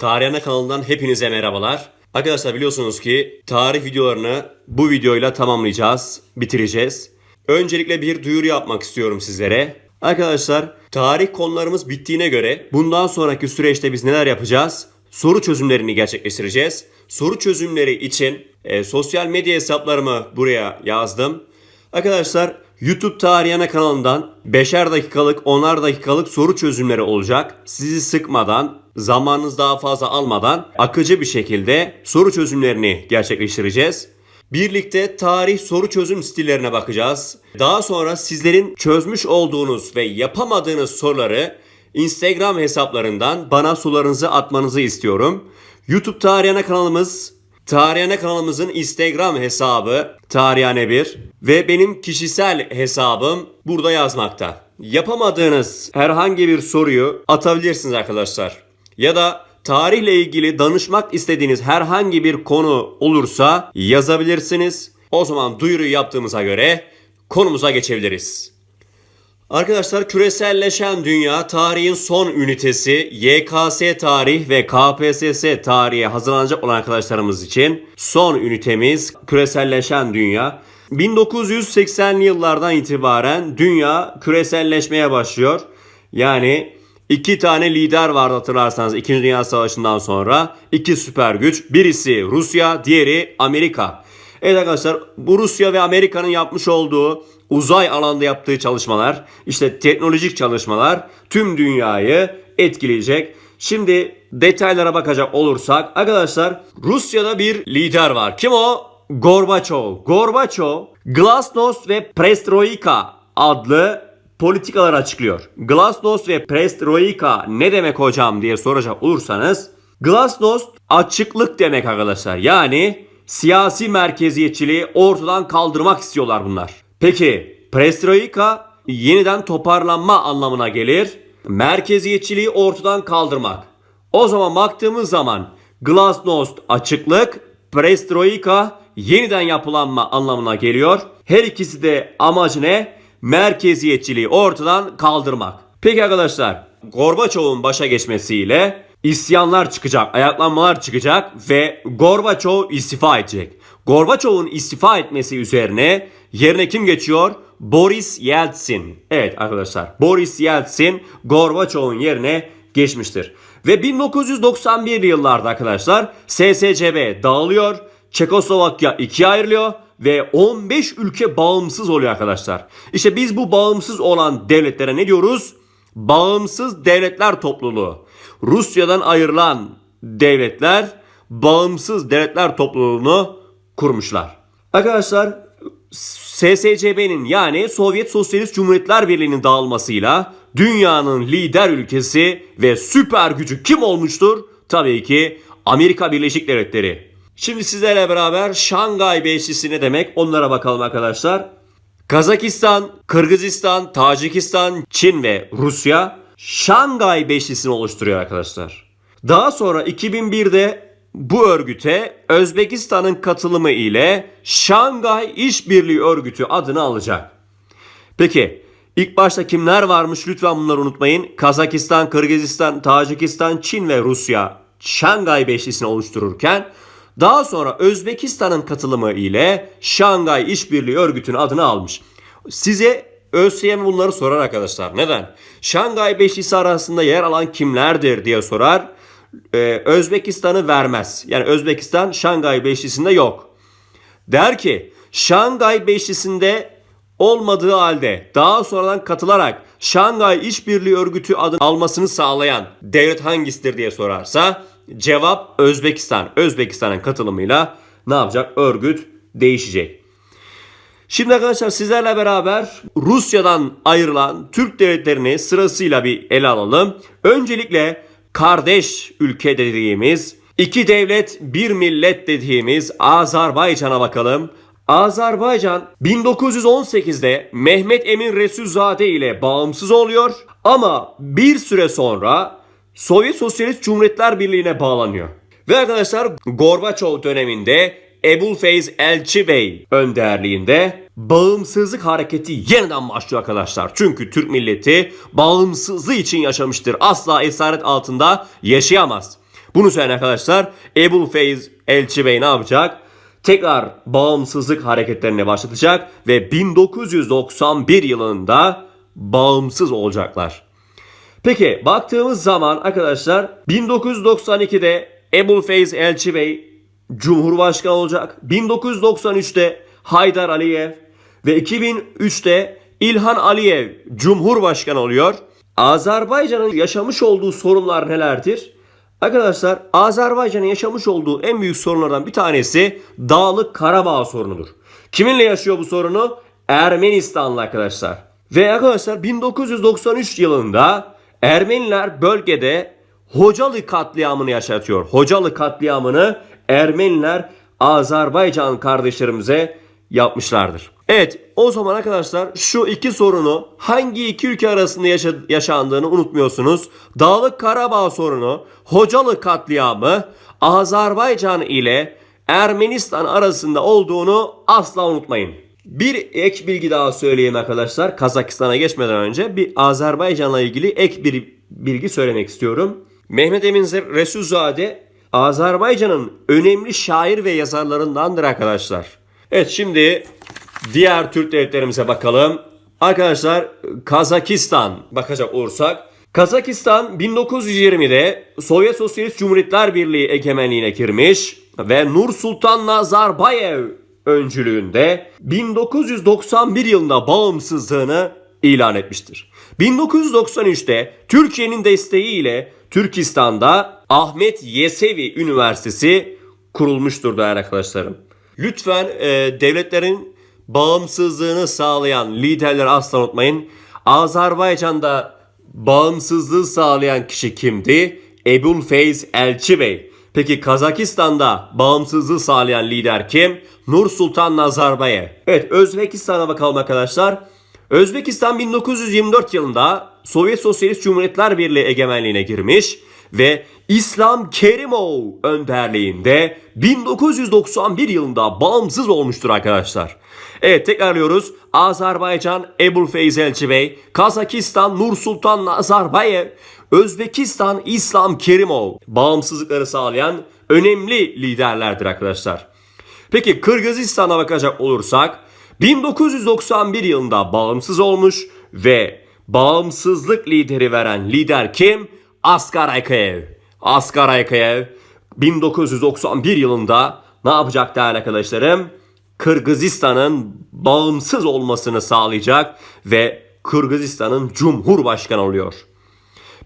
Tarihane kanalından hepinize merhabalar. Arkadaşlar biliyorsunuz ki tarih videolarını bu videoyla tamamlayacağız, bitireceğiz. Öncelikle bir duyuru yapmak istiyorum sizlere. Arkadaşlar tarih konularımız bittiğine göre bundan sonraki süreçte biz neler yapacağız? Soru çözümlerini gerçekleştireceğiz. Soru çözümleri için e, sosyal medya hesaplarımı buraya yazdım. Arkadaşlar YouTube Tarihane kanalından 5'er dakikalık 10'ar dakikalık soru çözümleri olacak. Sizi sıkmadan, zamanınız daha fazla almadan akıcı bir şekilde soru çözümlerini gerçekleştireceğiz. Birlikte tarih soru çözüm stillerine bakacağız. Daha sonra sizlerin çözmüş olduğunuz ve yapamadığınız soruları Instagram hesaplarından bana sorularınızı atmanızı istiyorum. YouTube Tarihane kanalımız Tarihane kanalımızın Instagram hesabı Tarihane1 ve benim kişisel hesabım burada yazmakta. Yapamadığınız herhangi bir soruyu atabilirsiniz arkadaşlar. Ya da tarihle ilgili danışmak istediğiniz herhangi bir konu olursa yazabilirsiniz. O zaman duyuru yaptığımıza göre konumuza geçebiliriz. Arkadaşlar küreselleşen dünya tarihin son ünitesi YKS tarih ve KPSS tarihe hazırlanacak olan arkadaşlarımız için son ünitemiz küreselleşen dünya. 1980'li yıllardan itibaren dünya küreselleşmeye başlıyor. Yani iki tane lider vardı hatırlarsanız 2. Dünya Savaşı'ndan sonra. iki süper güç. Birisi Rusya, diğeri Amerika. Evet arkadaşlar bu Rusya ve Amerika'nın yapmış olduğu uzay alanda yaptığı çalışmalar, işte teknolojik çalışmalar tüm dünyayı etkileyecek. Şimdi detaylara bakacak olursak arkadaşlar Rusya'da bir lider var. Kim o? Gorbaçov. Gorbaçov Glasnost ve Perestroika adlı politikalar açıklıyor. Glasnost ve Perestroika ne demek hocam diye soracak olursanız Glasnost açıklık demek arkadaşlar. Yani siyasi merkeziyetçiliği ortadan kaldırmak istiyorlar bunlar. Peki Perestroika yeniden toparlanma anlamına gelir. Merkeziyetçiliği ortadan kaldırmak. O zaman baktığımız zaman Glasnost açıklık, Perestroika yeniden yapılanma anlamına geliyor. Her ikisi de amacı ne? Merkeziyetçiliği ortadan kaldırmak. Peki arkadaşlar Gorbaçov'un başa geçmesiyle isyanlar çıkacak, ayaklanmalar çıkacak ve Gorbaçov istifa edecek. Gorbaçov'un istifa etmesi üzerine yerine kim geçiyor? Boris Yeltsin. Evet arkadaşlar Boris Yeltsin Gorbaçov'un yerine geçmiştir. Ve 1991 yıllarda arkadaşlar SSCB dağılıyor. Çekoslovakya ikiye ayrılıyor ve 15 ülke bağımsız oluyor arkadaşlar. İşte biz bu bağımsız olan devletlere ne diyoruz? Bağımsız devletler topluluğu. Rusya'dan ayrılan devletler bağımsız devletler topluluğunu kurmuşlar. Arkadaşlar SSCB'nin yani Sovyet Sosyalist Cumhuriyetler Birliği'nin dağılmasıyla dünyanın lider ülkesi ve süper gücü kim olmuştur? Tabii ki Amerika Birleşik Devletleri. Şimdi sizlerle beraber Şangay Beşlisi ne demek onlara bakalım arkadaşlar. Kazakistan, Kırgızistan, Tacikistan, Çin ve Rusya Şangay Beşlisi'ni oluşturuyor arkadaşlar. Daha sonra 2001'de bu örgüte Özbekistan'ın katılımı ile Şangay İşbirliği Örgütü adını alacak. Peki ilk başta kimler varmış lütfen bunları unutmayın. Kazakistan, Kırgızistan, Tacikistan, Çin ve Rusya Şangay Beşlisi'ni oluştururken daha sonra Özbekistan'ın katılımı ile Şangay İşbirliği Örgütü'nün adını almış. Size ÖSYM bunları sorar arkadaşlar. Neden? Şangay Beşlisi arasında yer alan kimlerdir diye sorar. Ee, Özbekistan'ı vermez. Yani Özbekistan Şangay Beşlisi'nde yok. Der ki Şangay Beşlisi'nde olmadığı halde daha sonradan katılarak Şangay İşbirliği Örgütü adını almasını sağlayan devlet hangisidir diye sorarsa cevap Özbekistan. Özbekistan'ın katılımıyla ne yapacak? Örgüt değişecek. Şimdi arkadaşlar sizlerle beraber Rusya'dan ayrılan Türk devletlerini sırasıyla bir ele alalım. Öncelikle kardeş ülke dediğimiz, iki devlet bir millet dediğimiz Azerbaycan'a bakalım. Azerbaycan 1918'de Mehmet Emin Resulzade ile bağımsız oluyor ama bir süre sonra Sovyet Sosyalist Cumhuriyetler Birliği'ne bağlanıyor. Ve arkadaşlar Gorbaçov döneminde Ebul Feyz Elçi Bey önderliğinde bağımsızlık hareketi yeniden başlıyor arkadaşlar. Çünkü Türk milleti bağımsızlığı için yaşamıştır. Asla esaret altında yaşayamaz. Bunu söyleyen arkadaşlar Ebul Feyz Elçi Bey ne yapacak? Tekrar bağımsızlık hareketlerini başlatacak ve 1991 yılında bağımsız olacaklar. Peki baktığımız zaman arkadaşlar 1992'de Ebul Feyz Elçi Bey Cumhurbaşkanı olacak. 1993'te Haydar Aliyev ve 2003'te İlhan Aliyev Cumhurbaşkanı oluyor. Azerbaycan'ın yaşamış olduğu sorunlar nelerdir? Arkadaşlar Azerbaycan'ın yaşamış olduğu en büyük sorunlardan bir tanesi Dağlık Karabağ sorunudur. Kiminle yaşıyor bu sorunu? Ermenistan'la arkadaşlar. Ve arkadaşlar 1993 yılında Ermeniler bölgede Hocalı katliamını yaşatıyor. Hocalı katliamını Ermeniler Azerbaycan kardeşlerimize yapmışlardır. Evet o zaman arkadaşlar şu iki sorunu hangi iki ülke arasında yaşa- yaşandığını unutmuyorsunuz. Dağlık Karabağ sorunu, Hocalı katliamı Azerbaycan ile Ermenistan arasında olduğunu asla unutmayın. Bir ek bilgi daha söyleyeyim arkadaşlar. Kazakistan'a geçmeden önce bir Azerbaycan'la ilgili ek bir bilgi söylemek istiyorum. Mehmet Emin Resulzade Azerbaycan'ın önemli şair ve yazarlarındandır arkadaşlar. Evet şimdi diğer Türk devletlerimize bakalım. Arkadaşlar Kazakistan bakacak olursak Kazakistan 1920'de Sovyet Sosyalist Cumhuriyetler Birliği egemenliğine girmiş ve Nur Sultan Nazarbayev öncülüğünde 1991 yılında bağımsızlığını ilan etmiştir. 1993'te Türkiye'nin desteğiyle Türkistan'da Ahmet Yesevi Üniversitesi kurulmuştur değerli arkadaşlarım. Lütfen e, devletlerin bağımsızlığını sağlayan liderleri asla unutmayın. Azerbaycan'da bağımsızlığı sağlayan kişi kimdi? Ebul Feyz Elçi Bey. Peki Kazakistan'da bağımsızlığı sağlayan lider kim? Nur Sultan Nazarbayev. Evet Özbekistan'a bakalım arkadaşlar. Özbekistan 1924 yılında Sovyet Sosyalist Cumhuriyetler Birliği egemenliğine girmiş ve İslam Kerimov önderliğinde 1991 yılında bağımsız olmuştur arkadaşlar. Evet tekrarlıyoruz. Azerbaycan Ebul Feyz Elçi Bey, Kazakistan Nur Sultan Nazarbayev, Özbekistan İslam Kerimov bağımsızlıkları sağlayan önemli liderlerdir arkadaşlar. Peki Kırgızistan'a bakacak olursak 1991 yılında bağımsız olmuş ve bağımsızlık lideri veren lider kim? Askar Akayev. Askar Akayev 1991 yılında ne yapacak değerli arkadaşlarım? Kırgızistan'ın bağımsız olmasını sağlayacak ve Kırgızistan'ın cumhurbaşkanı oluyor.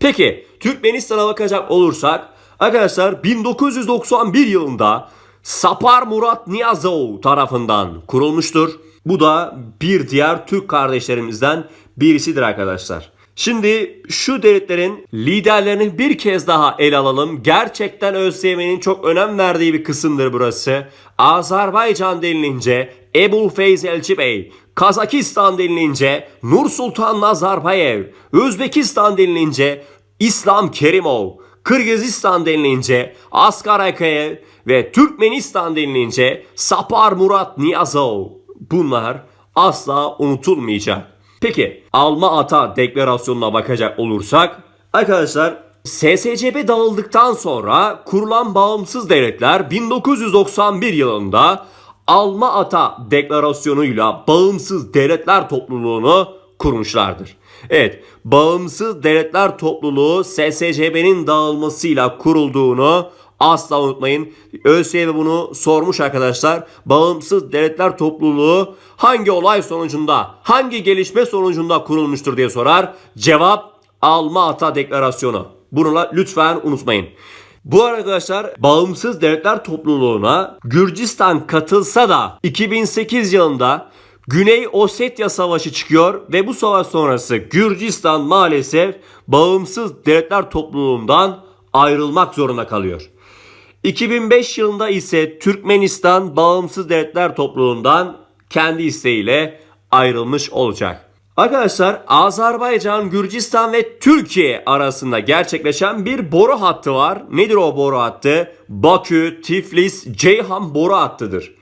Peki Türkmenistan'a bakacak olursak arkadaşlar 1991 yılında Sapar Murat Niyazov tarafından kurulmuştur. Bu da bir diğer Türk kardeşlerimizden birisidir arkadaşlar. Şimdi şu devletlerin liderlerini bir kez daha ele alalım. Gerçekten ÖSYM'nin çok önem verdiği bir kısımdır burası. Azerbaycan denilince Ebul Feyz Elçi Bey, Kazakistan denilince Nur Sultan Nazarbayev, Özbekistan denilince İslam Kerimov, Kırgızistan denilince Askar Akayev ve Türkmenistan denilince Sapar Murat Niyazov. Bunlar asla unutulmayacak. Peki Alma Ata deklarasyonuna bakacak olursak arkadaşlar SSCB dağıldıktan sonra kurulan bağımsız devletler 1991 yılında Alma Ata deklarasyonuyla bağımsız devletler topluluğunu kurmuşlardır. Evet, bağımsız devletler topluluğu SSCB'nin dağılmasıyla kurulduğunu asla unutmayın. ÖSYM bunu sormuş arkadaşlar. Bağımsız devletler topluluğu hangi olay sonucunda, hangi gelişme sonucunda kurulmuştur diye sorar. Cevap Alma Ata Deklarasyonu. Bunu lütfen unutmayın. Bu arkadaşlar bağımsız devletler topluluğuna Gürcistan katılsa da 2008 yılında Güney Ossetya Savaşı çıkıyor ve bu savaş sonrası Gürcistan maalesef bağımsız devletler topluluğundan ayrılmak zorunda kalıyor. 2005 yılında ise Türkmenistan Bağımsız Devletler Topluluğundan kendi isteğiyle ayrılmış olacak. Arkadaşlar Azerbaycan, Gürcistan ve Türkiye arasında gerçekleşen bir boru hattı var. Nedir o boru hattı? Bakü, Tiflis, Ceyhan boru hattıdır.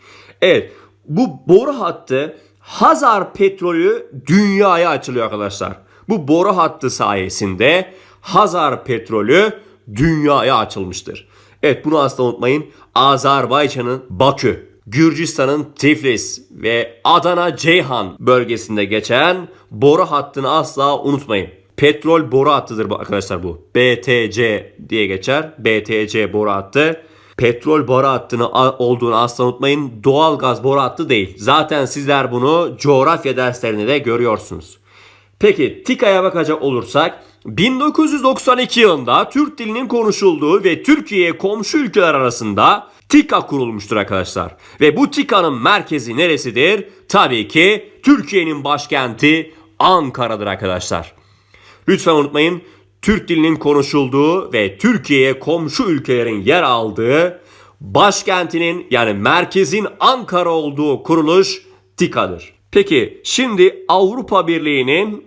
Evet bu boru hattı Hazar petrolü dünyaya açılıyor arkadaşlar. Bu boru hattı sayesinde Hazar petrolü dünyaya açılmıştır. Evet bunu asla unutmayın. Azerbaycan'ın Bakü, Gürcistan'ın Tiflis ve Adana Ceyhan bölgesinde geçen boru hattını asla unutmayın. Petrol boru hattıdır bu arkadaşlar bu. BTC diye geçer. BTC boru hattı. Petrol boru hattını olduğunu asla unutmayın. Doğal gaz boru hattı değil. Zaten sizler bunu coğrafya derslerinde de görüyorsunuz. Peki TİKA'ya bakacak olursak 1992 yılında Türk dilinin konuşulduğu ve Türkiye'ye komşu ülkeler arasında TİKA kurulmuştur arkadaşlar. Ve bu TİKA'nın merkezi neresidir? Tabii ki Türkiye'nin başkenti Ankara'dır arkadaşlar. Lütfen unutmayın Türk dilinin konuşulduğu ve Türkiye'ye komşu ülkelerin yer aldığı başkentinin yani merkezin Ankara olduğu kuruluş TİKA'dır. Peki şimdi Avrupa Birliği'nin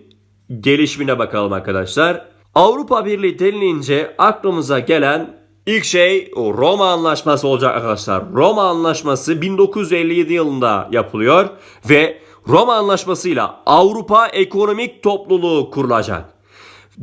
gelişimine bakalım arkadaşlar. Avrupa Birliği denilince aklımıza gelen ilk şey Roma Anlaşması olacak arkadaşlar. Roma Anlaşması 1957 yılında yapılıyor ve Roma Anlaşması'yla Avrupa Ekonomik Topluluğu kurulacak.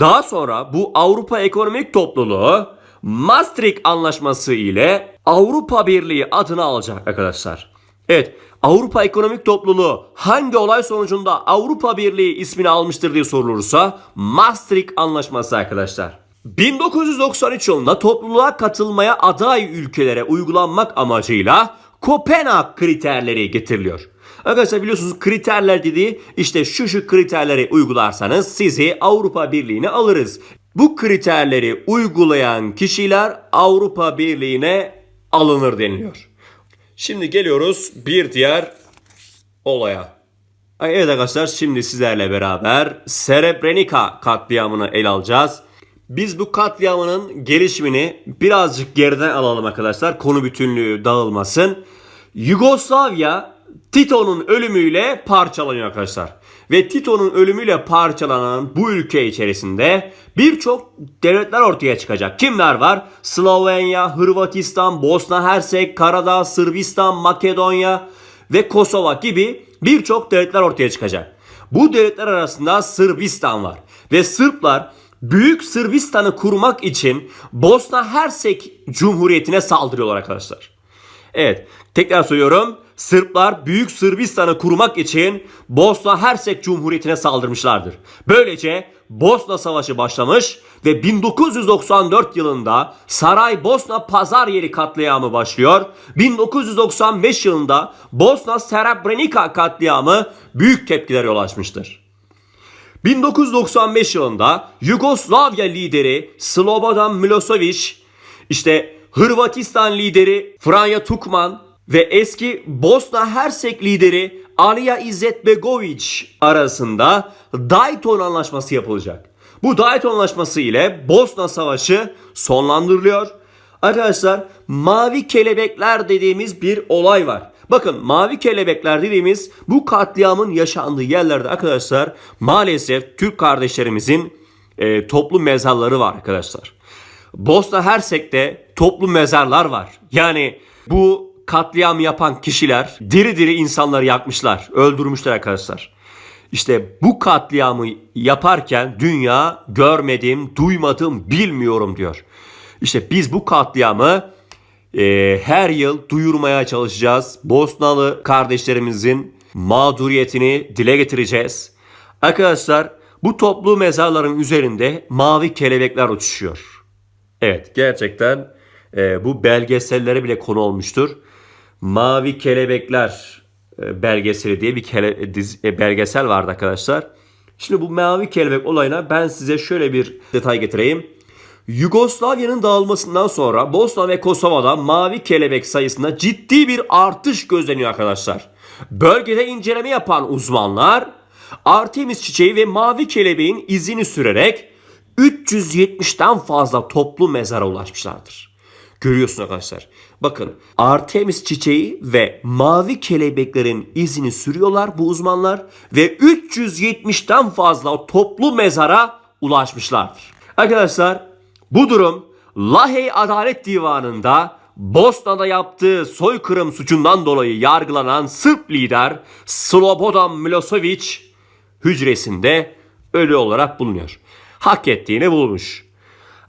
Daha sonra bu Avrupa Ekonomik Topluluğu Maastricht Anlaşması ile Avrupa Birliği adını alacak arkadaşlar. Evet, Avrupa Ekonomik Topluluğu hangi olay sonucunda Avrupa Birliği ismini almıştır diye sorulursa Maastricht Anlaşması arkadaşlar. 1993 yılında topluluğa katılmaya aday ülkelere uygulanmak amacıyla Kopenhag kriterleri getiriliyor. Arkadaşlar biliyorsunuz kriterler dediği işte şu şu kriterleri uygularsanız sizi Avrupa Birliği'ne alırız. Bu kriterleri uygulayan kişiler Avrupa Birliği'ne alınır deniliyor. Şimdi geliyoruz bir diğer olaya. Ay, Evet arkadaşlar şimdi sizlerle beraber Srebrenica katliamını ele alacağız. Biz bu katliamının gelişimini birazcık geriden alalım arkadaşlar. Konu bütünlüğü dağılmasın. Yugoslavya Tito'nun ölümüyle parçalanıyor arkadaşlar. Ve Tito'nun ölümüyle parçalanan bu ülke içerisinde birçok devletler ortaya çıkacak. Kimler var? Slovenya, Hırvatistan, Bosna Hersek, Karadağ, Sırbistan, Makedonya ve Kosova gibi birçok devletler ortaya çıkacak. Bu devletler arasında Sırbistan var. Ve Sırplar Büyük Sırbistan'ı kurmak için Bosna Hersek Cumhuriyeti'ne saldırıyorlar arkadaşlar. Evet, tekrar söylüyorum. Sırplar Büyük Sırbistan'ı kurmak için Bosna Hersek Cumhuriyeti'ne saldırmışlardır. Böylece Bosna Savaşı başlamış ve 1994 yılında Saray Bosna Pazar Yeri katliamı başlıyor. 1995 yılında Bosna Srebrenica katliamı büyük tepkilere yol açmıştır. 1995 yılında Yugoslavya lideri Slobodan Milosevic, işte Hırvatistan lideri Franja Tukman ve eski Bosna Hersek lideri Alija Izetbegovic arasında Dayton Anlaşması yapılacak. Bu Dayton Anlaşması ile Bosna Savaşı sonlandırılıyor. Arkadaşlar mavi kelebekler dediğimiz bir olay var. Bakın mavi kelebekler dediğimiz bu katliamın yaşandığı yerlerde arkadaşlar maalesef Türk kardeşlerimizin e, toplu mezarları var arkadaşlar. Bosna Hersek'te toplu mezarlar var. Yani bu katliam yapan kişiler diri diri insanları yakmışlar, öldürmüşler arkadaşlar. İşte bu katliamı yaparken dünya görmedim, duymadım, bilmiyorum diyor. İşte biz bu katliamı e, her yıl duyurmaya çalışacağız. Bosnalı kardeşlerimizin mağduriyetini dile getireceğiz. Arkadaşlar bu toplu mezarların üzerinde mavi kelebekler uçuşuyor. Evet gerçekten e, bu belgesellere bile konu olmuştur. Mavi Kelebekler e, belgeseli diye bir kele, dizi, e, belgesel vardı arkadaşlar. Şimdi bu mavi kelebek olayına ben size şöyle bir detay getireyim. Yugoslavya'nın dağılmasından sonra Bosna ve Kosova'da mavi kelebek sayısında ciddi bir artış gözleniyor arkadaşlar. Bölgede inceleme yapan uzmanlar Artemis çiçeği ve mavi kelebeğin izini sürerek 370'ten fazla toplu mezara ulaşmışlardır. Görüyorsunuz arkadaşlar. Bakın Artemis çiçeği ve mavi kelebeklerin izini sürüyorlar bu uzmanlar ve 370'ten fazla toplu mezara ulaşmışlardır. Arkadaşlar bu durum Lahey Adalet Divanı'nda Bosna'da yaptığı soykırım suçundan dolayı yargılanan Sırp lider Slobodan Milosevic hücresinde ölü olarak bulunuyor. Hak ettiğini bulmuş.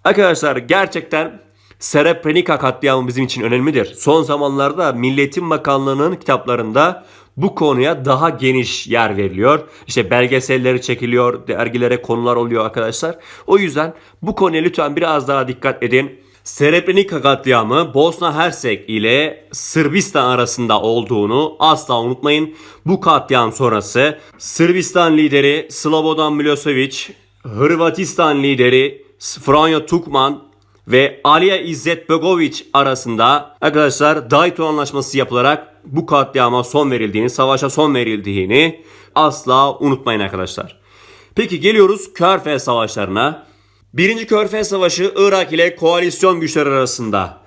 Arkadaşlar gerçekten Srebrenica katliamı bizim için önemlidir. Son zamanlarda Milletin Bakanlığı'nın kitaplarında bu konuya daha geniş yer veriliyor. İşte belgeselleri çekiliyor, dergilere konular oluyor arkadaşlar. O yüzden bu konuya lütfen biraz daha dikkat edin. Srebrenica katliamı Bosna Hersek ile Sırbistan arasında olduğunu asla unutmayın. Bu katliam sonrası Sırbistan lideri Slobodan Milosevic, Hırvatistan lideri Franjo Tukman ve Alija İzzetbegoviç arasında arkadaşlar Dayton Anlaşması yapılarak bu katliama son verildiğini, savaşa son verildiğini asla unutmayın arkadaşlar. Peki geliyoruz Körfez Savaşlarına. Birinci Körfez Savaşı Irak ile koalisyon güçleri arasında.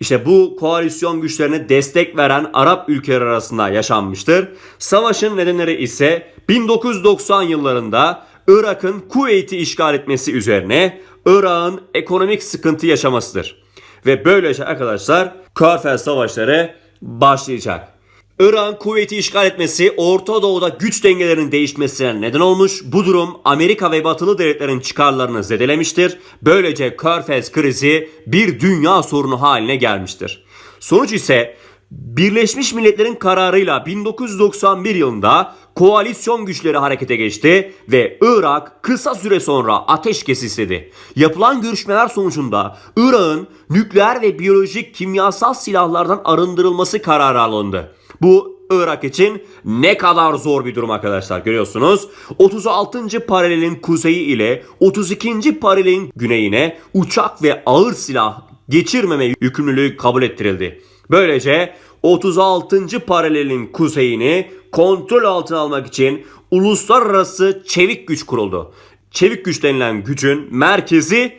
İşte bu koalisyon güçlerine destek veren Arap ülkeler arasında yaşanmıştır. Savaşın nedenleri ise 1990 yıllarında Irak'ın Kuveyt'i işgal etmesi üzerine Irak'ın ekonomik sıkıntı yaşamasıdır. Ve böylece arkadaşlar Körfez Savaşları başlayacak. İran kuvveti işgal etmesi Orta Doğu'da güç dengelerinin değişmesine neden olmuş. Bu durum Amerika ve batılı devletlerin çıkarlarını zedelemiştir. Böylece Körfez krizi bir dünya sorunu haline gelmiştir. Sonuç ise Birleşmiş Milletler'in kararıyla 1991 yılında koalisyon güçleri harekete geçti ve Irak kısa süre sonra ateşkes istedi. Yapılan görüşmeler sonucunda Irak'ın nükleer ve biyolojik kimyasal silahlardan arındırılması kararı alındı. Bu Irak için ne kadar zor bir durum arkadaşlar görüyorsunuz. 36. paralelin kuzeyi ile 32. paralelin güneyine uçak ve ağır silah geçirmeme yükümlülüğü kabul ettirildi. Böylece 36. paralelin kuzeyini kontrol altına almak için uluslararası çevik güç kuruldu. Çevik güç denilen gücün merkezi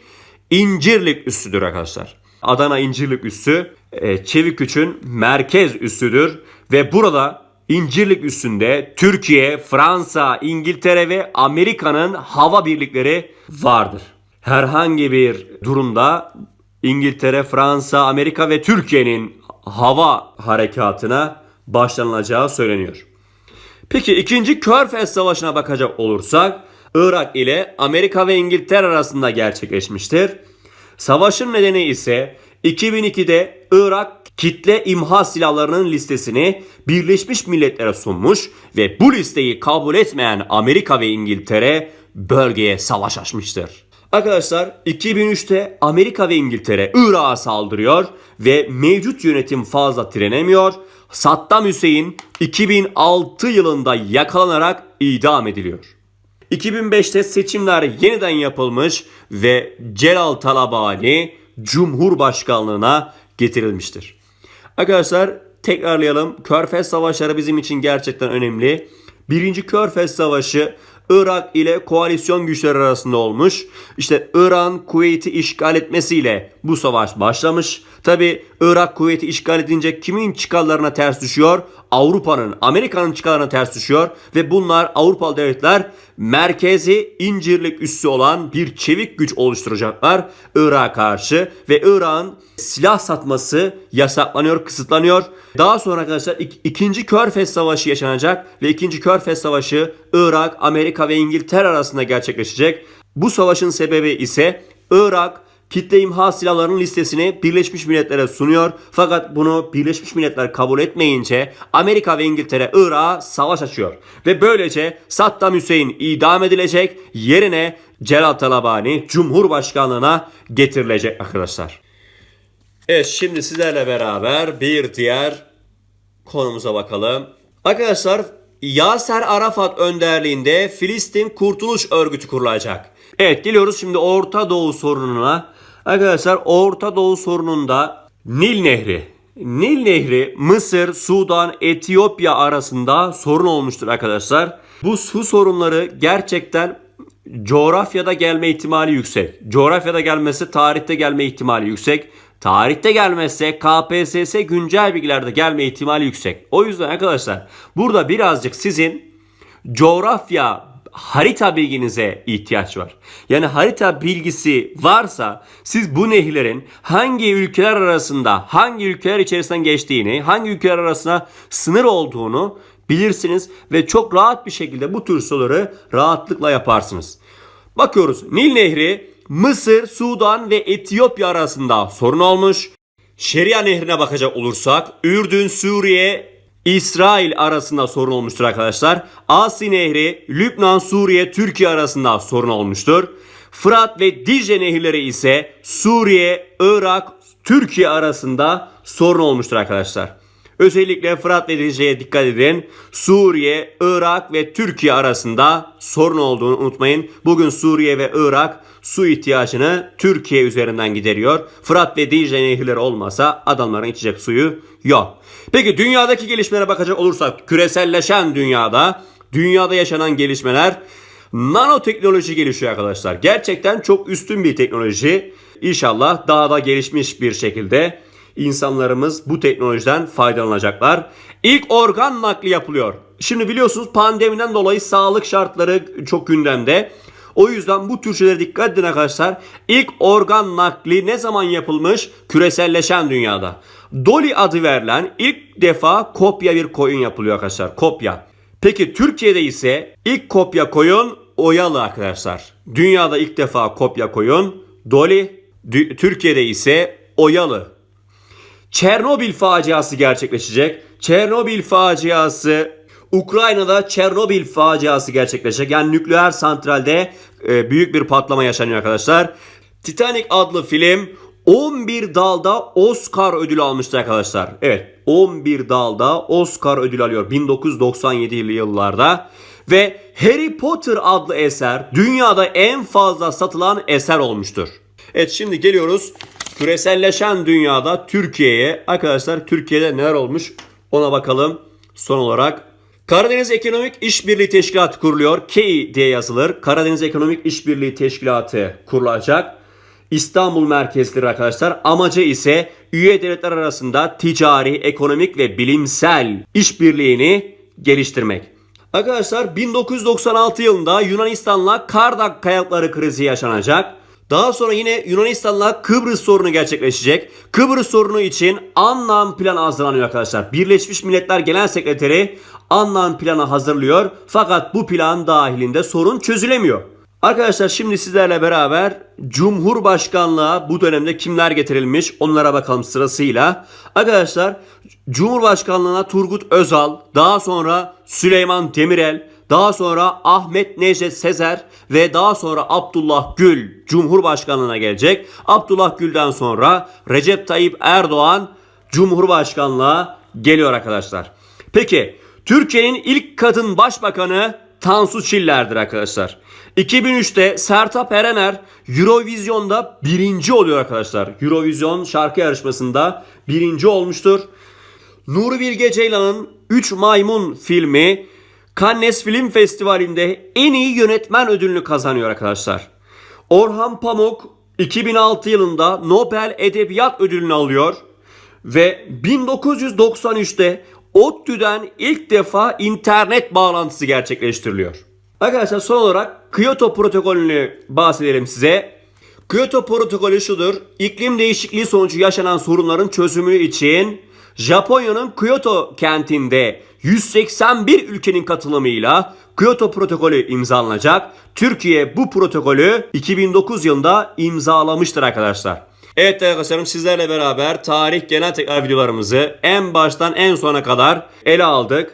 İncirlik üssüdür arkadaşlar. Adana İncirlik üssü e, çevik gücün merkez üssüdür ve burada İncirlik üssünde Türkiye, Fransa, İngiltere ve Amerika'nın hava birlikleri vardır. Herhangi bir durumda İngiltere, Fransa, Amerika ve Türkiye'nin hava harekatına başlanılacağı söyleniyor. Peki ikinci Körfez Savaşı'na bakacak olursak Irak ile Amerika ve İngiltere arasında gerçekleşmiştir. Savaşın nedeni ise 2002'de Irak kitle imha silahlarının listesini Birleşmiş Milletler'e sunmuş ve bu listeyi kabul etmeyen Amerika ve İngiltere bölgeye savaş açmıştır. Arkadaşlar 2003'te Amerika ve İngiltere Irak'a saldırıyor ve mevcut yönetim fazla direnemiyor. Saddam Hüseyin 2006 yılında yakalanarak idam ediliyor. 2005'te seçimler yeniden yapılmış ve Celal Talabani Cumhurbaşkanlığına getirilmiştir. Arkadaşlar tekrarlayalım. Körfez Savaşları bizim için gerçekten önemli. Birinci Körfez Savaşı Irak ile koalisyon güçleri arasında olmuş. İşte İran Kuveyt'i işgal etmesiyle bu savaş başlamış. Tabi Irak Kuveyt'i işgal edince kimin çıkarlarına ters düşüyor? Avrupa'nın, Amerika'nın çıkarlarına ters düşüyor. Ve bunlar Avrupalı devletler merkezi incirlik üssü olan bir çevik güç oluşturacaklar Irak'a karşı. Ve İran silah satması yasaklanıyor, kısıtlanıyor. Daha sonra arkadaşlar ik- ikinci Körfez Savaşı yaşanacak ve ikinci Körfez Savaşı Irak, Amerika ve İngiltere arasında gerçekleşecek. Bu savaşın sebebi ise Irak kitle imha silahlarının listesini Birleşmiş Milletler'e sunuyor. Fakat bunu Birleşmiş Milletler kabul etmeyince Amerika ve İngiltere Irak'a savaş açıyor. Ve böylece Saddam Hüseyin idam edilecek yerine Celal Talabani Cumhurbaşkanlığına getirilecek arkadaşlar. Evet şimdi sizlerle beraber bir diğer konumuza bakalım. Arkadaşlar Yaser Arafat önderliğinde Filistin Kurtuluş Örgütü kurulacak. Evet geliyoruz şimdi Orta Doğu sorununa. Arkadaşlar Orta Doğu sorununda Nil Nehri. Nil Nehri Mısır, Sudan, Etiyopya arasında sorun olmuştur arkadaşlar. Bu su sorunları gerçekten coğrafyada gelme ihtimali yüksek. Coğrafyada gelmesi tarihte gelme ihtimali yüksek. Tarihte gelmezse KPSS güncel bilgilerde gelme ihtimali yüksek. O yüzden arkadaşlar burada birazcık sizin coğrafya harita bilginize ihtiyaç var. Yani harita bilgisi varsa siz bu nehirlerin hangi ülkeler arasında, hangi ülkeler içerisinden geçtiğini, hangi ülkeler arasında sınır olduğunu bilirsiniz ve çok rahat bir şekilde bu tür soruları rahatlıkla yaparsınız. Bakıyoruz Nil Nehri Mısır, Sudan ve Etiyopya arasında sorun olmuş. Şeria nehrine bakacak olursak Ürdün, Suriye, İsrail arasında sorun olmuştur arkadaşlar. Asi Nehri, Lübnan, Suriye, Türkiye arasında sorun olmuştur. Fırat ve Dicle nehirleri ise Suriye, Irak, Türkiye arasında sorun olmuştur arkadaşlar. Özellikle Fırat ve Dicle'ye dikkat edin. Suriye, Irak ve Türkiye arasında sorun olduğunu unutmayın. Bugün Suriye ve Irak su ihtiyacını Türkiye üzerinden gideriyor. Fırat ve Dicle nehirleri olmasa adamların içecek suyu yok. Peki dünyadaki gelişmelere bakacak olursak küreselleşen dünyada dünyada yaşanan gelişmeler nanoteknoloji gelişiyor arkadaşlar. Gerçekten çok üstün bir teknoloji. İnşallah daha da gelişmiş bir şekilde insanlarımız bu teknolojiden faydalanacaklar. İlk organ nakli yapılıyor. Şimdi biliyorsunuz pandemiden dolayı sağlık şartları çok gündemde. O yüzden bu tür şeylere dikkat edin arkadaşlar. İlk organ nakli ne zaman yapılmış? Küreselleşen dünyada. Dolly adı verilen ilk defa kopya bir koyun yapılıyor arkadaşlar. Kopya. Peki Türkiye'de ise ilk kopya koyun Oyalı arkadaşlar. Dünyada ilk defa kopya koyun Dolly. Türkiye'de ise Oyalı. Çernobil faciası gerçekleşecek. Çernobil faciası Ukrayna'da Çernobil faciası gerçekleşecek. Yani nükleer santralde e, büyük bir patlama yaşanıyor arkadaşlar. Titanic adlı film 11 dalda Oscar ödülü almıştı arkadaşlar. Evet 11 dalda Oscar ödülü alıyor 1997 yıllarda. Ve Harry Potter adlı eser dünyada en fazla satılan eser olmuştur. Evet şimdi geliyoruz küreselleşen dünyada Türkiye'ye. Arkadaşlar Türkiye'de neler olmuş ona bakalım. Son olarak Karadeniz Ekonomik İşbirliği Teşkilatı kuruluyor. KEİ diye yazılır. Karadeniz Ekonomik İşbirliği Teşkilatı kurulacak. İstanbul merkezli arkadaşlar. Amacı ise üye devletler arasında ticari, ekonomik ve bilimsel işbirliğini geliştirmek. Arkadaşlar 1996 yılında Yunanistan'la Kardak kayalıkları krizi yaşanacak. Daha sonra yine Yunanistan'la Kıbrıs sorunu gerçekleşecek. Kıbrıs sorunu için anlam planı hazırlanıyor arkadaşlar. Birleşmiş Milletler Genel Sekreteri anlam planı hazırlıyor. Fakat bu plan dahilinde sorun çözülemiyor. Arkadaşlar şimdi sizlerle beraber Cumhurbaşkanlığa bu dönemde kimler getirilmiş onlara bakalım sırasıyla. Arkadaşlar Cumhurbaşkanlığına Turgut Özal, daha sonra Süleyman Demirel, daha sonra Ahmet Necdet Sezer ve daha sonra Abdullah Gül Cumhurbaşkanlığına gelecek. Abdullah Gül'den sonra Recep Tayyip Erdoğan Cumhurbaşkanlığa geliyor arkadaşlar. Peki Türkiye'nin ilk kadın başbakanı Tansu Çiller'dir arkadaşlar. 2003'te Sertab Erener Eurovision'da birinci oluyor arkadaşlar. Eurovision şarkı yarışmasında birinci olmuştur. Nuri Bilge Ceylan'ın 3 Maymun filmi Cannes Film Festivali'nde en iyi yönetmen ödülünü kazanıyor arkadaşlar. Orhan Pamuk 2006 yılında Nobel Edebiyat Ödülünü alıyor ve 1993'te ODTÜ'den ilk defa internet bağlantısı gerçekleştiriliyor. Arkadaşlar son olarak Kyoto protokolünü bahsedelim size. Kyoto protokolü şudur. İklim değişikliği sonucu yaşanan sorunların çözümü için Japonya'nın Kyoto kentinde 181 ülkenin katılımıyla Kyoto protokolü imzalanacak. Türkiye bu protokolü 2009 yılında imzalamıştır arkadaşlar. Evet arkadaşlarım sizlerle beraber tarih genel tekrar videolarımızı en baştan en sona kadar ele aldık.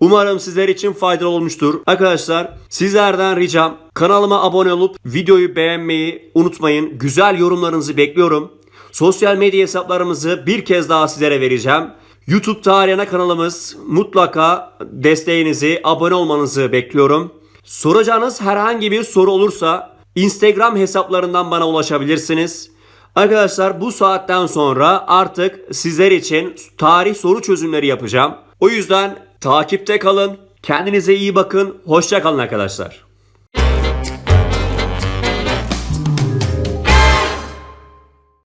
Umarım sizler için faydalı olmuştur. Arkadaşlar sizlerden ricam kanalıma abone olup videoyu beğenmeyi unutmayın. Güzel yorumlarınızı bekliyorum. Sosyal medya hesaplarımızı bir kez daha sizlere vereceğim. YouTube tarihine kanalımız mutlaka desteğinizi, abone olmanızı bekliyorum. Soracağınız herhangi bir soru olursa Instagram hesaplarından bana ulaşabilirsiniz. Arkadaşlar bu saatten sonra artık sizler için tarih soru çözümleri yapacağım. O yüzden takipte kalın. Kendinize iyi bakın. Hoşça kalın arkadaşlar.